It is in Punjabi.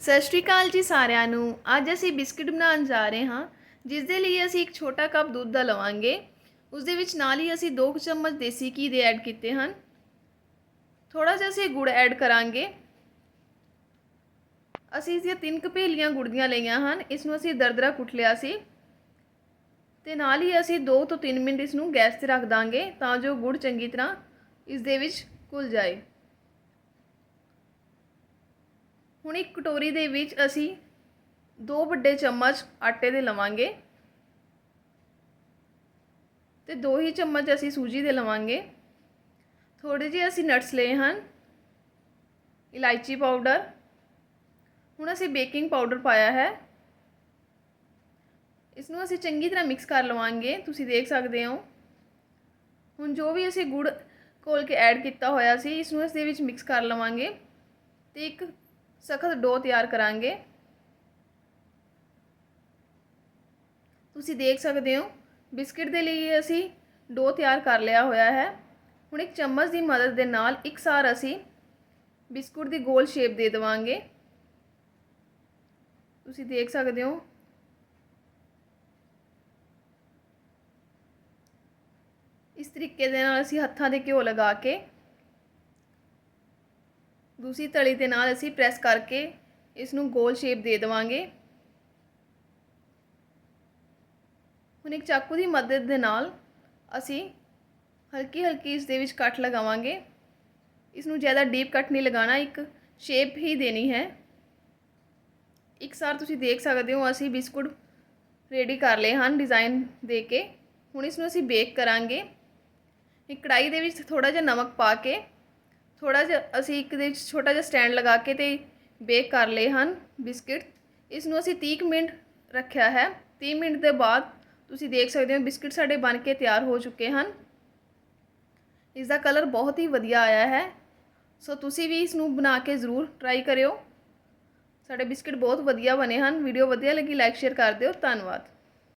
ਸਤਿ ਸ਼੍ਰੀ ਅਕਾਲ ਜੀ ਸਾਰਿਆਂ ਨੂੰ। ਅੱਜ ਅਸੀਂ ਬਿਸਕਿਟ ਬਣਾਉਣ ਜਾ ਰਹੇ ਹਾਂ ਜਿਸ ਦੇ ਲਈ ਅਸੀਂ ਇੱਕ ਛੋਟਾ ਕੱਪ ਦੁੱਧ ਦਾ ਲਵਾਂਗੇ। ਉਸ ਦੇ ਵਿੱਚ ਨਾਲ ਹੀ ਅਸੀਂ 2 ਚਮਚ ਦੇਸੀ ਘੀ ਦੇ ਐਡ ਕੀਤੇ ਹਨ। ਥੋੜਾ ਜਿਹਾ ਅਸੀਂ ਗੁੜ ਐਡ ਕਰਾਂਗੇ। ਅਸੀਂ ਇਸ ਦੀਆਂ ਤਿੰਨ ਕਪੇਲੀਆਂ ਗੁੜ ਦੀਆਂ ਲਈਆਂ ਹਨ। ਇਸ ਨੂੰ ਅਸੀਂ ਦਰਦਰਾ ਕੁੱਟ ਲਿਆ ਸੀ। ਤੇ ਨਾਲ ਹੀ ਅਸੀਂ 2 ਤੋਂ 3 ਮਿੰਟ ਇਸ ਨੂੰ ਗੈਸ ਤੇ ਰੱਖ ਦਾਂਗੇ ਤਾਂ ਜੋ ਗੁੜ ਚੰਗੀ ਤਰ੍ਹਾਂ ਇਸ ਦੇ ਵਿੱਚ ਘੁਲ ਜਾਏ। ਹੁਣ ਇੱਕ ਕਟੋਰੀ ਦੇ ਵਿੱਚ ਅਸੀਂ ਦੋ ਵੱਡੇ ਚਮਚ ਆਟੇ ਦੇ ਲਵਾਂਗੇ ਤੇ ਦੋ ਹੀ ਚਮਚ ਅਸੀਂ ਸੂਜੀ ਦੇ ਲਵਾਂਗੇ। ਥੋੜੇ ਜਿਹੇ ਅਸੀਂ ਨਟਸ ਲਏ ਹਨ, ਇਲਾਇਚੀ ਪਾਊਡਰ ਹੁਣ ਅਸੀਂ ਬੇਕਿੰਗ ਪਾਊਡਰ ਪਾਇਆ ਹੈ। ਇਸ ਨੂੰ ਅਸੀਂ ਚੰਗੀ ਤਰ੍ਹਾਂ ਮਿਕਸ ਕਰ ਲਵਾਂਗੇ, ਤੁਸੀਂ ਦੇਖ ਸਕਦੇ ਹੋ। ਹੁਣ ਜੋ ਵੀ ਅਸੀਂ ਗੁੜ ਘੋਲ ਕੇ ਐਡ ਕੀਤਾ ਹੋਇਆ ਸੀ ਇਸ ਨੂੰ ਇਸ ਦੇ ਵਿੱਚ ਮਿਕਸ ਕਰ ਲਵਾਂਗੇ ਤੇ ਇੱਕ ਸਖਤ ਡੋ ਤਿਆਰ ਕਰਾਂਗੇ। ਤੁਸੀਂ ਦੇਖ ਸਕਦੇ ਹੋ, ਬਿਸਕਿਟ ਦੇ ਲਈ ਅਸੀਂ ਡੋ ਤਿਆਰ ਕਰ ਲਿਆ ਹੋਇਆ ਹੈ। ਹੁਣ ਇੱਕ ਚਮਚ ਦੀ ਮਦਦ ਦੇ ਨਾਲ ਇੱਕ ਸਾਰ ਅਸੀਂ ਬਿਸਕੁਟ ਦੀ ਗੋਲ ਸ਼ੇਪ ਦੇ ਦੇਵਾਂਗੇ। ਤੁਸੀਂ ਦੇਖ ਸਕਦੇ ਹੋ। ਇਸ ਤਰੀਕੇ ਦੇ ਨਾਲ ਅਸੀਂ ਹੱਥਾਂ ਦੇ ਘਿਓ ਲਗਾ ਕੇ ਦੂਸਰੀ ਤਲੀ ਦੇ ਨਾਲ ਅਸੀਂ ਪ੍ਰੈਸ ਕਰਕੇ ਇਸ ਨੂੰ ਗੋਲ ਸ਼ੇਪ ਦੇ ਦੇਵਾਂਗੇ। ਹੁਣ ਇੱਕ ਚਾਕੂ ਦੀ ਮਦਦ ਦੇ ਨਾਲ ਅਸੀਂ ਹਲਕੀ ਹਲਕੀ ਇਸ ਦੇ ਵਿੱਚ ਕੱਟ ਲਗਾਵਾਂਗੇ। ਇਸ ਨੂੰ ਜ਼ਿਆਦਾ ਡੀਪ ਕੱਟ ਨਹੀਂ ਲਗਾਉਣਾ, ਇੱਕ ਸ਼ੇਪ ਹੀ ਦੇਣੀ ਹੈ। ਇੱਕ ਸਾਰ ਤੁਸੀਂ ਦੇਖ ਸਕਦੇ ਹੋ, ਅਸੀਂ ਬਿਸਕੁਟ ਰੈਡੀ ਕਰ ਲਏ ਹਨ ਡਿਜ਼ਾਈਨ ਦੇ ਕੇ। ਹੁਣ ਇਸ ਨੂੰ ਅਸੀਂ ਬੇਕ ਕਰਾਂਗੇ। ਇੱਕ ਕੜਾਈ ਦੇ ਵਿੱਚ ਥੋੜਾ ਜਿਹਾ ਨਮਕ ਪਾ ਕੇ ਥੋੜਾ ਜਿਹਾ ਅਸੀਂ ਇੱਕ ਦੇ ਵਿੱਚ ਛੋਟਾ ਜਿਹਾ ਸਟੈਂਡ ਲਗਾ ਕੇ ਤੇ ਬੇਕ ਕਰ ਲਏ ਹਨ ਬਿਸਕਿਟ। ਇਸ ਨੂੰ ਅਸੀਂ 30 ਮਿੰਟ ਰੱਖਿਆ ਹੈ। 30 ਮਿੰਟ ਦੇ ਬਾਅਦ ਤੁਸੀਂ ਦੇਖ ਸਕਦੇ ਹੋ ਬਿਸਕਿਟ ਸਾਡੇ ਬਣ ਕੇ ਤਿਆਰ ਹੋ ਚੁੱਕੇ ਹਨ। ਇਸ ਦਾ ਕਲਰ ਬਹੁਤ ਹੀ ਵਧੀਆ ਆਇਆ ਹੈ। ਸੋ ਤੁਸੀਂ ਵੀ ਇਸ ਨੂੰ ਬਣਾ ਕੇ ਜ਼ਰੂਰ ਟਰਾਈ ਕਰਿਓ। ਸਾਡੇ ਬਿਸਕਿਟ ਬਹੁਤ ਵਧੀਆ ਬਣੇ ਹਨ। ਵੀਡੀਓ ਵਧੀਆ ਲੱਗੀ ਲਾਈਕ ਸ਼ੇਅਰ ਕਰ ਦਿਓ। ਧੰਨਵਾਦ।